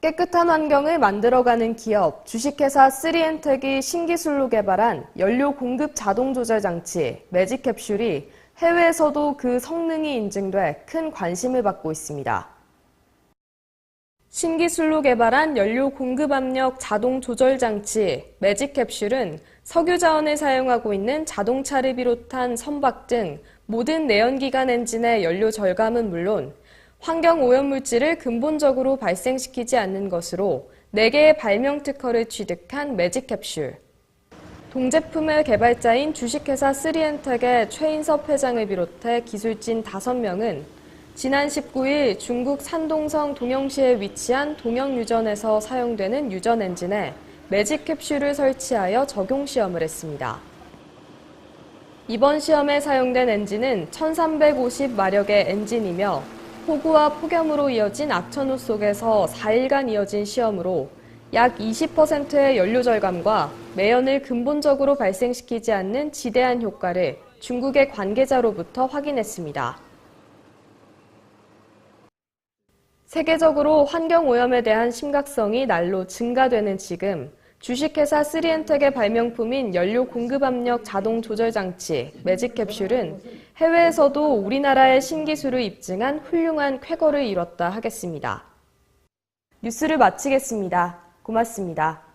깨끗한 환경을 만들어가는 기업 주식회사 3엔텍이 신기술로 개발한 연료 공급 자동 조절 장치 매직 캡슐이 해외에서도 그 성능이 인증돼 큰 관심을 받고 있습니다. 신기술로 개발한 연료 공급 압력 자동 조절 장치 매직 캡슐은 석유 자원을 사용하고 있는 자동차를 비롯한 선박 등 모든 내연기관 엔진의 연료 절감은 물론 환경 오염 물질을 근본적으로 발생시키지 않는 것으로 4개의 발명 특허를 취득한 매직 캡슐. 동제품의 개발자인 주식회사 3엔텍의 최인섭 회장을 비롯해 기술진 5명은 지난 19일 중국 산동성 동영시에 위치한 동영유전에서 사용되는 유전 엔진에 매직 캡슐을 설치하여 적용 시험을 했습니다. 이번 시험에 사용된 엔진은 1350마력의 엔진이며 폭우와 폭염으로 이어진 악천후 속에서 4일간 이어진 시험으로 약 20%의 연료 절감과 매연을 근본적으로 발생시키지 않는 지대한 효과를 중국의 관계자로부터 확인했습니다. 세계적으로 환경오염에 대한 심각성이 날로 증가되는 지금 주식회사 3엔텍의 발명품인 연료 공급 압력 자동 조절 장치 매직 캡슐은 해외에서도 우리나라의 신기술을 입증한 훌륭한 쾌거를 이뤘다 하겠습니다. 뉴스를 마치겠습니다. 고맙습니다.